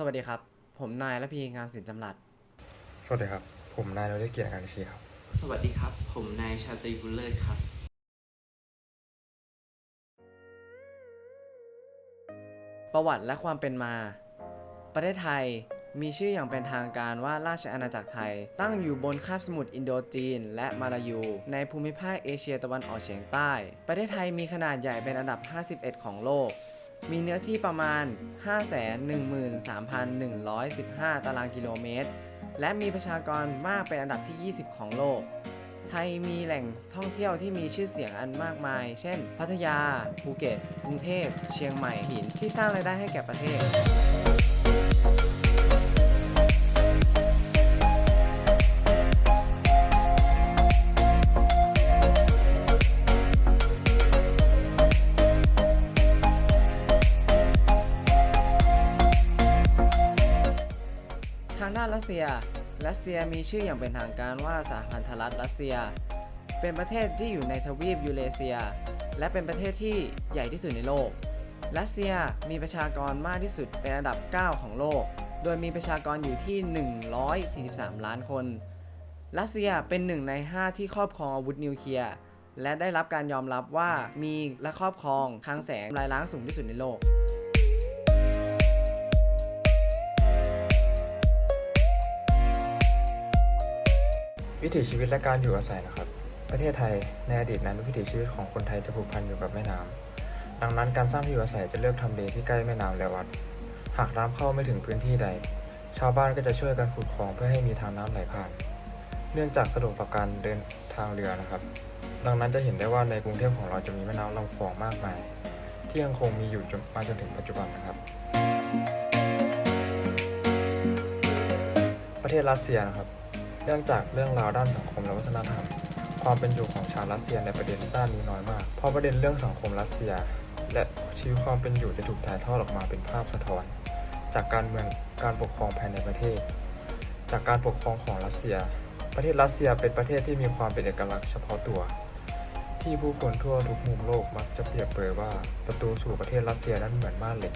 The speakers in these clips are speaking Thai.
สวัสดีครับ ผมนายละพีงามสินจำรัด สวัสดีครับ ผมนายนฤเกียรติการชีครับ สวัสดีครับ ผมนายชาตรีบุญเลิศครับ ประวัติและความเป็นมา ประเทศไทยมีชื่ออย่างเป็นทางการว่าราชอาณาจักรไทย ตั้งอยู่บนคาบสมุทรอินโดจีน และมาลายู ในภูมิภาคเอเชียตะวันออกเฉียงใต้ ประเทศไทยมีขนาดใหญ่เป็นอันดับ 51 ของโลก มีเนื้อที่ประมาณ 513,115 ตารางกิโลเมตร และมีประชากรมากเป็นอันดับที่ 20 ของโลก ไทยมีแหล่งท่องเที่ยวที่มีชื่อเสียงอันมากมาย เช่น พัทยา ภูเก็ต กรุงเทพ เชียงใหม่ หิน ที่สร้างรายได้ให้แก่ประเทศ รัสเซียมีชื่ออย่างเป็นทางการว่าสหพันธรัฐรัสเซีย เป็นประเทศที่อยู่ในทวีปยูเรเซีย และเป็นประเทศที่ใหญ่ที่สุดในโลก รัสเซียมีประชากรมากที่สุดเป็นอันดับ 9 ของโลก โดยมีประชากรอยู่ที่ 143 ล้านคน รัสเซียเป็นหนึ่งใน 5 ที่ครอบครองอาวุธนิวเคลียร์และได้รับการยอมรับว่ามีและครอบครองคลังแสงรายล้างสูงที่สุดในโลก วิถีชีวิตและการอยู่อาศัยนะครับ ประเทศไทยในอดีตนั้นวิถีชีวิตของคนไทยจะผูกพันอยู่กับแม่น้ำดังนั้นการสร้างที่อยู่อาศัยจะเลือกทำเลที่ใกล้แม่น้ำและวัด หากน้ำเข้าไม่ถึงพื้นที่ใด ชาวบ้านก็จะช่วยกันขุดคลองเพื่อให้มีทางน้ำไหลผ่าน เนื่องจากสะดวกต่อการเดินทางเรือนะครับ ดังนั้นจะเห็นได้ว่าในกรุงเทพของเราจะมีแม่น้ำลำคลองมากมาย ที่ยังคงมีอยู่จนมาจนถึงปัจจุบันนะครับ ประเทศรัสเซียนะครับ เนื่องจากเรื่องราวด้านสังคมและวัฒนธรรม ความเป็นอยู่ของชาวรัสเซียในประเด็นด้านนี้น้อยมาก เพราะประเด็นเรื่องสังคมรัสเซีย และชีวิตความเป็นอยู่จะถูกถ่ายทอดออกมาเป็นภาพสะท้อน จากการเมืองการปกครองภายในประเทศ จากการปกครองของรัสเซีย ประเทศรัสเซียเป็นประเทศที่มีความเป็นเอกลักษณ์เฉพาะตัว ที่ผู้คนทั่วทุกมุมโลกมักจะเปรียบเปรยว่าประตูสู่ประเทศรัสเซียนั้นเหมือนม่านเหล็ก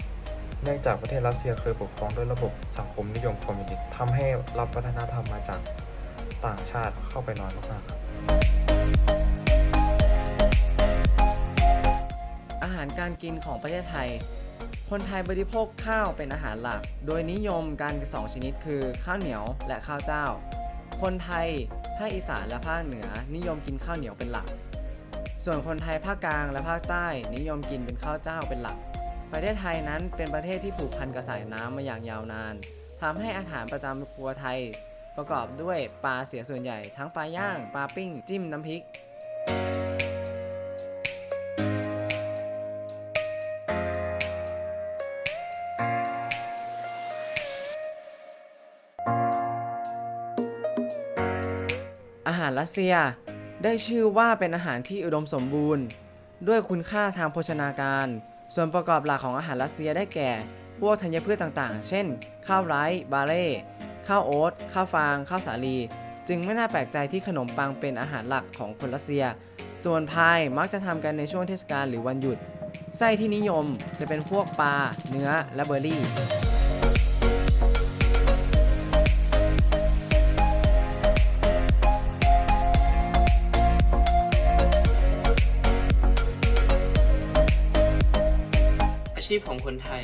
เนื่องจากประเทศรัสเซียเคยปกครองด้วยระบบสังคมนิยมคอมมิวนิสต์ทำให้รับวัฒนธรรมมาจาก ต่างชาติเข้าไปน้อยมากๆครับอาหารการกินของประเทศไทย คนไทยบริโภคข้าวเป็นอาหารหลัก โดยนิยมกันสองชนิดคือข้าวเหนียวและข้าวเจ้า คนไทยภาคอีสานและภาคเหนือนิยมกินข้าวเหนียวเป็นหลัก ส่วนคนไทยภาคกลางและภาคใต้นิยมกินเป็นข้าวเจ้าเป็นหลัก ประเทศไทยนั้นเป็นประเทศที่ผูกพันกับสายน้ำมาอย่างยาวนานทำให้อาหารประจำครัวไทย ประกอบด้วยปลาเสียส่วนใหญ่ทั้งปลาย่าง ปลาปิ้ง จิ้มน้ำพริก อาหารรัสเซียได้ชื่อว่าเป็นอาหารที่อุดมสมบูรณ์ ด้วยคุณค่าทางโภชนาการ ส่วนประกอบหลักของอาหารรัสเซียได้แก่ พวกธัญพืชต่างๆ เช่น ข้าวไรซ์บาเล่ ข้าวโอ๊ตข้าวฟาง ข้าวสาลี จึงไม่น่าแปลกใจที่ขนมปังเป็นอาหารหลักของคนรัสเซีย ส่วนพายมักจะทำกันในช่วงเทศกาลหรือวันหยุด ไส้ที่นิยมจะเป็นพวกปลา เนื้อ และเบอร์รี่อาชีพของคนไทย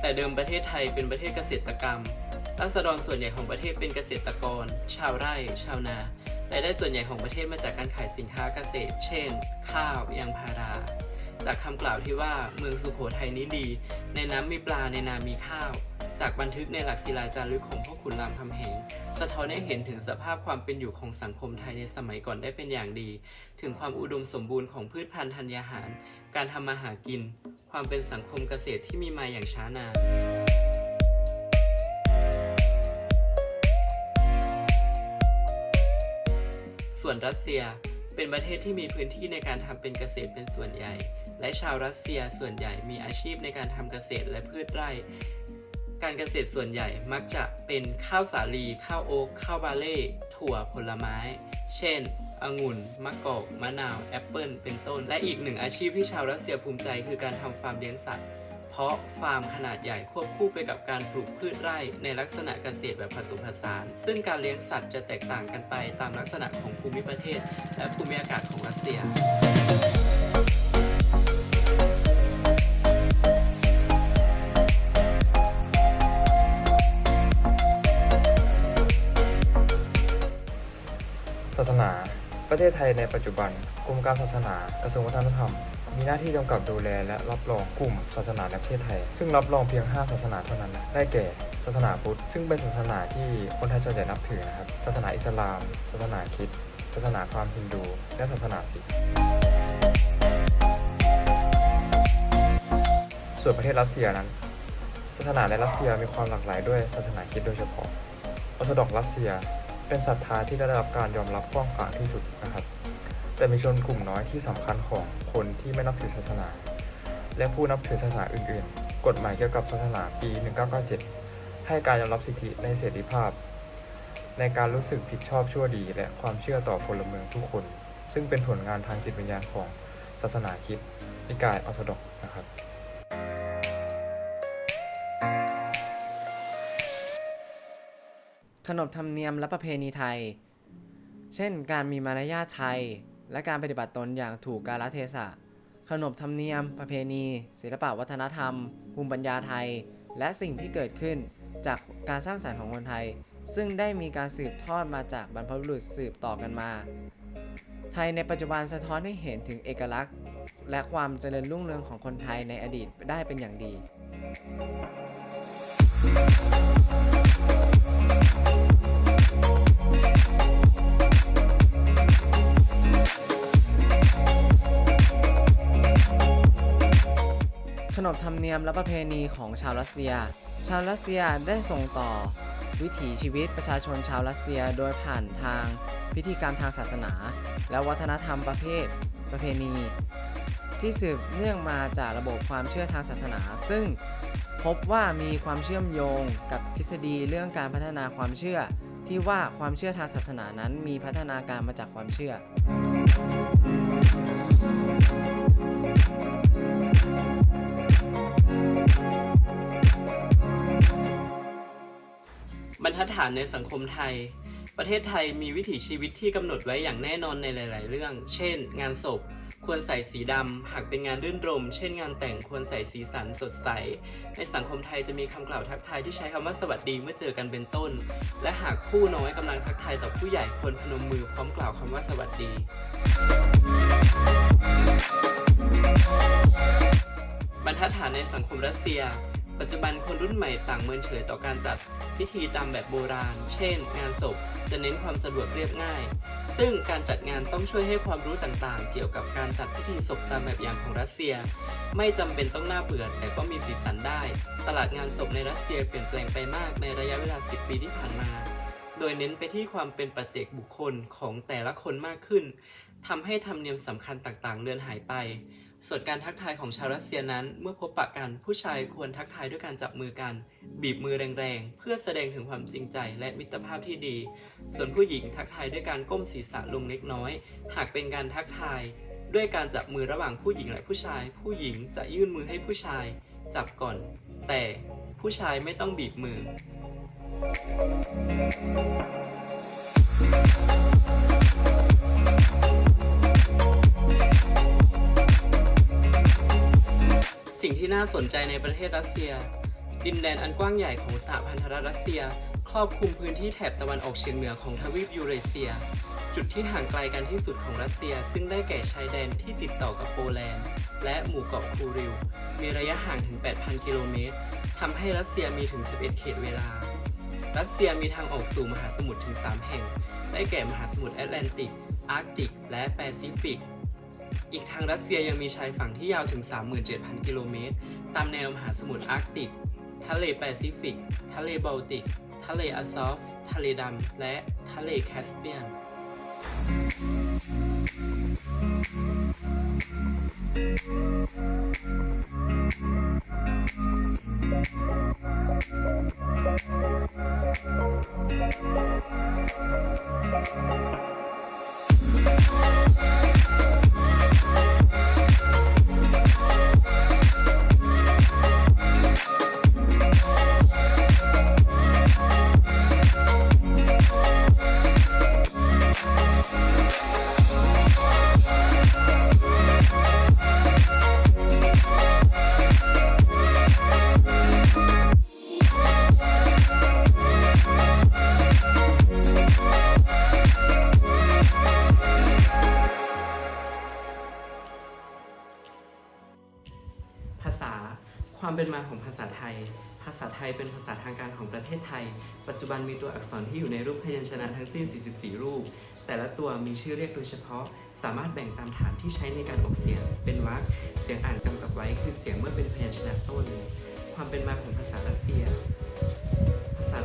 แต่เดิมประเทศไทยเป็นประเทศเกษตรกรรม ราษฎรส่วนใหญ่ของประเทศเป็นเกษตรกร ชาวไร่ ชาวนารายได้ส่วนใหญ่ของประเทศมาจากการขายสินค้าเกษตร เช่น ข้าวยางพารา จากคำกล่าวที่ว่าเมืองสุโขทัยนี้ดี ในน้ำมีปลาในนามีข้าว จากบันทึกในหลักศิลาจารึกของพ่อขุนรามคำแหงสะท้อนให้เห็นถึงสภาพความเป็นอยู่ของสังคมไทยในสมัยก่อนได้เป็นอย่างดี ถึงความอุดมสมบูรณ์ของพืชพันธุ์ธัญญาหาร การทำมาหากิน ความเป็นสังคมเกษตรที่มีมาอย่างช้านาน วนรัสเซีย เป็นประเทศที่มีพื้นที่ในการทำเป็นเกษตรเป็นส่วนใหญ่ และชาวรัสเซียส่วนใหญ่มีอาชีพในการทำเกษตรและพืชไร่ การเกษตรส่วนใหญ่มักจะเป็นข้าวสาลี ข้าวโอ๊กข้าวบาเล่ ถั่วผลไม้ เช่นองุ่น มะกอก มะนาว แอปเปิล เป็นต้น และอีกหนึ่งอาชีพที่ชาวรัสเซียภูมิใจคือการทำฟาร์มเลี้ยงสัตว์ เพาะฟาร์มขนาดใหญ่ควบคู่ไปกับการปลูกพืชไร่ในลักษณะเกษตรแบบผสมผสาน ซึ่งการเลี้ยงสัตว์จะแตกต่างกันไปตามลักษณะของภูมิประเทศ และภูมิอากาศของรัสเซียศาสนา ประเทศไทยในปัจจุบันกรมการศาสนากระทรวงวัฒนธรรม มีหน้าที่กำกับดูแลและรับรองกลุ่มศาสนาในประเทศไทย ซึ่งรับรองเพียง 5 ศาสนาเท่านั้น ได้แก่ ศาสนาพุทธ ซึ่งเป็นศาสนาที่คนไทยส่วนใหญ่นับถือนะครับ ศาสนาอิสลาม ศาสนาคริสต์ ศาสนาพราหมณ์ฮินดู และศาสนาซิกส่วนประเทศรัสเซียนั้น ศาสนาในรัสเซียมีความหลากหลายด้วยศาสนาคริสต์โดยเฉพาะออร์โธดอกรัสเซีย เป็นศรัทธาที่ได้รับการยอมรับกว้างขวางที่สุดนะครับ แต่มีชนกลุ่มน้อยที่สำคัญของคนที่ไม่นับถือศาสนา และผู้นับถือศาสนาอื่น ๆ กฎหมายเกี่ยวกับศาสนาปี 1997 ให้การยอมรับสิทธิในเสรีภาพ ในการรู้สึกผิดชอบชั่วดี และความเชื่อต่อพลเมืองทุกคน ซึ่งเป็นผลงานทางจิตวิญญาณของศาสนาคริสต์นิกายออร์โธดอกนะครับขนบธรรมเนียมและประเพณีไทย เช่น การมีมารยาทไทย และการปฏิบัติตนอย่างถูกกาลเทศะ ขนบธรรมเนียม ประเพณี ศิลปวัฒนธรรม ภูมิปัญญาไทย และสิ่งที่เกิดขึ้นจากการสร้างสรรค์ของคนไทย ซึ่งได้มีการสืบทอดมาจากบรรพบุรุษสืบต่อกันมา ไทยในปัจจุบันสะท้อนให้เห็นถึงเอกลักษณ์ และความเจริญรุ่งเรืองของคนไทยในอดีตได้เป็นอย่างดี ขนบธรรมเนียมและประเพณีของชาวรัสเซีย ชาวรัสเซียได้ส่งต่อ วิถีชีวิตประชาชนชาวรัสเซียโดยผ่านทางพิธีกรรมทางศาสนา และวัฒนธรรมประเภทประเพณี ที่สืบเนื่องมาจากระบบความเชื่อทางศาสนา ซึ่งพบว่ามีความเชื่อมโยงกับทฤษฎีเรื่องการพัฒนาความเชื่อ ที่ว่าความเชื่อทางศาสนานั้นมีพัฒนาการมาจากความเชื่อานในสังคมไทย ประเทศไทยมีวิถีชีวิตที่กำหนดไว้อย่างแน่นอนในหลาย ๆ เรื่อง เช่น งานศพ ควรใส่สีดำ หากเป็นงานรื่นรม เช่น งานแต่งควรใส่สีสันสดใส ในสังคมไทยจะมีคำกล่าวทักทายที่ใช้คำว่าสวัสดีเมื่อเจอกันเป็นต้น และหากผู้น้อยกำลังทักทายต่อผู้ใหญ่ควรพนมมือพร้อมกล่าวคำว่าสวัสดีบรรทัดฐานในสังคมรัสเซีย ปัจจุบันคนรุ่นใหม่ต่างเมินเฉยต่อการจัดพิธีตามแบบโบราณ เช่น งานศพจะเน้นความสะดวกเรียบง่าย ซึ่งการจัดงานต้องช่วยให้ความรู้ต่างๆ เกี่ยวกับการจัดพิธีศพตามแบบอย่างของรัสเซีย ไม่จำเป็นต้องน่าเบื่อแต่ก็มีสีสันได้ ตลาดงานศพในรัสเซียเปลี่ยนแปลงไปมากในระยะเวลา 10 ปีที่ผ่านมา โดยเน้นไปที่ความเป็นปัจเจกบุคคลของแต่ละคนมากขึ้นทำให้ธรรมเนียมสำคัญต่างๆ เลือนหายไป ส่วนการทักทายของชาวรัสเซียนั้น เมื่อพบปะกันผู้ชายควรทักทายด้วยการจับมือกัน บีบมือแรงๆ เพื่อแสดงถึงความจริงใจและมิตรภาพที่ดี ส่วนผู้หญิงทักทายด้วยการก้มศีรษะลงเล็กน้อย หากเป็นการทักทาย ด้วยการจับมือระหว่างผู้หญิงและผู้ชาย ผู้หญิงจะยื่นมือให้ผู้ชาย จับก่อน แต่ผู้ชายไม่ต้องบีบมือ งที่น่าสนใจในประเทศรัสเซีย ดินแดนอันกว้างใหญ่ของสหพันธรัฐรัสเซีย ครอบคลุมพื้นที่แถบตะวันออกเฉียงเหนือของทวีปยูเรเซีย จุดที่ห่างไกลกันที่สุดของรัสเซีย ซึ่งได้แก่ชายแดนที่ติดต่อกับโปแลนด์ และหมู่เกาะคูริล มีระยะห่างถึง 8,000 กิโลเมตรทำให้รัสเซียมีถึง 11 เขตเวลา รัสเซียมีทางออกสู่มหาสมุทรถึง 3 แห่ง ได้แก่มหาสมุทรแอตแลนติก อาร์กติก และแปซิฟิก อีกทางรัสเซียยังมีชายฝั่งที่ยาวถึง 37,000 กิโลเมตร ตามแนวมหาสมุทรอาร์กติก ทะเลแปซิฟิก ทะเลบอลติก ทะเลอาซอฟ ทะเลดำ และทะเลแคสเปียน เป็นมาของภาษาไทย ภาษาไทยเป็นภาษาทางการของประเทศไทย ปัจจุบันมีตัวอักษรที่อยู่ในรูปพยัญชนะทั้งสิ้น 44 รูป แต่ละตัวมีชื่อเรียกโดยเฉพาะ สามารถแบ่งตามฐานที่ใช้ในการออกเสียง เป็นวรรคเสียงอ่านกำกับไว้คือเสียงเมื่อเป็นพยัญชนะต้น ความเป็นมาของภาษารัสเซีย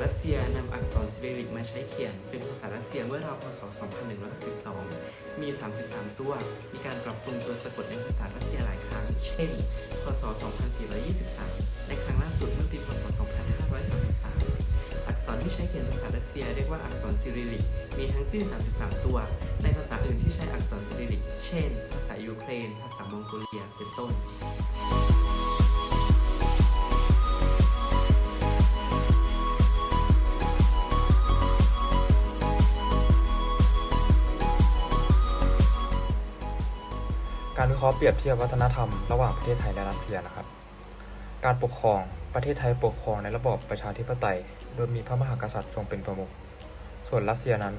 รัสเซียนำอักษรซิริลิกมาใช้เขียน เป็นภาษารัสเซียเมื่อราวพศ 2162 มี 33 ตัว มีการปรับปรุงตัวสะกดในภาษารัสเซียหลายครั้ง เช่น พศ 2423 ในครั้งล่าสุดเมื่อปีพศ 2533 อักษรที่ใช้เขียนภาษารัสเซียเรียกว่าอักษรซิริลิก มีทั้งสิ้น 33 ตัว ในภาษาอื่นที่ใช้อักษรซิริลิก เช่น ภาษายูเครน ภาษามองโกเลีย เป็นต้น เคราะห์เปรียบเทียบวัฒนธรรมระหว่างประเทศไทยและรัสเซียนะครับ การปกครองประเทศไทยปกครองในระบอบประชาธิปไตย โดยมีพระมหากษัตริย์ทรงเป็นประมุข ส่วนรัสเซียนั้น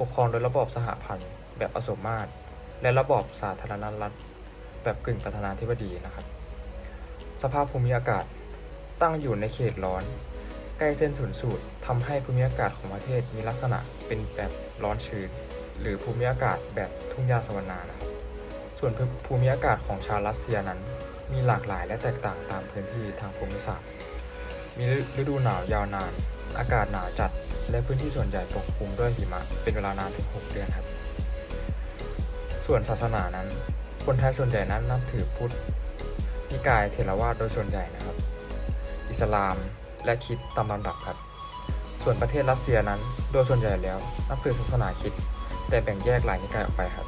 ปกครองโดยระบอบสหพันธ์แบบผสมมาตร และระบอบสาธารณรัฐ แบบกึ่งประธานาธิบดีนะครับ สภาพภูมิอากาศตั้งอยู่ในเขตร้อน ใกล้เส้นศูนย์สูตรทำให้ภูมิอากาศของประเทศมีลักษณะเป็นแบบร้อนชื้น หรือภูมิอากาศแบบทุ่งหญ้าสวรรณานะครับ ส่วนภูมิอากาศของชาวรัสเซียนั้น มีหลากหลายและแตกต่างตามพื้นที่ทางภูมิศาสตร์ มีฤดูหนาวยาวนาน อากาศหนาวจัด และพื้นที่ส่วนใหญ่ปกคลุมด้วยหิมะเป็นเวลานานถึง 6 เดือนครับ ส่วนศาสนานั้น คนไทยส่วนใหญ่นั้นนับถือพุทธนิกายเถรวาทโดยส่วนใหญ่นะครับ อิสลามและคิดตามลำดับครับส่วนประเทศรัสเซียนั้น โดยส่วนใหญ่แล้วนับถือศาสนาคิด แต่แบ่งแยกหลายนิกายออกไปครับ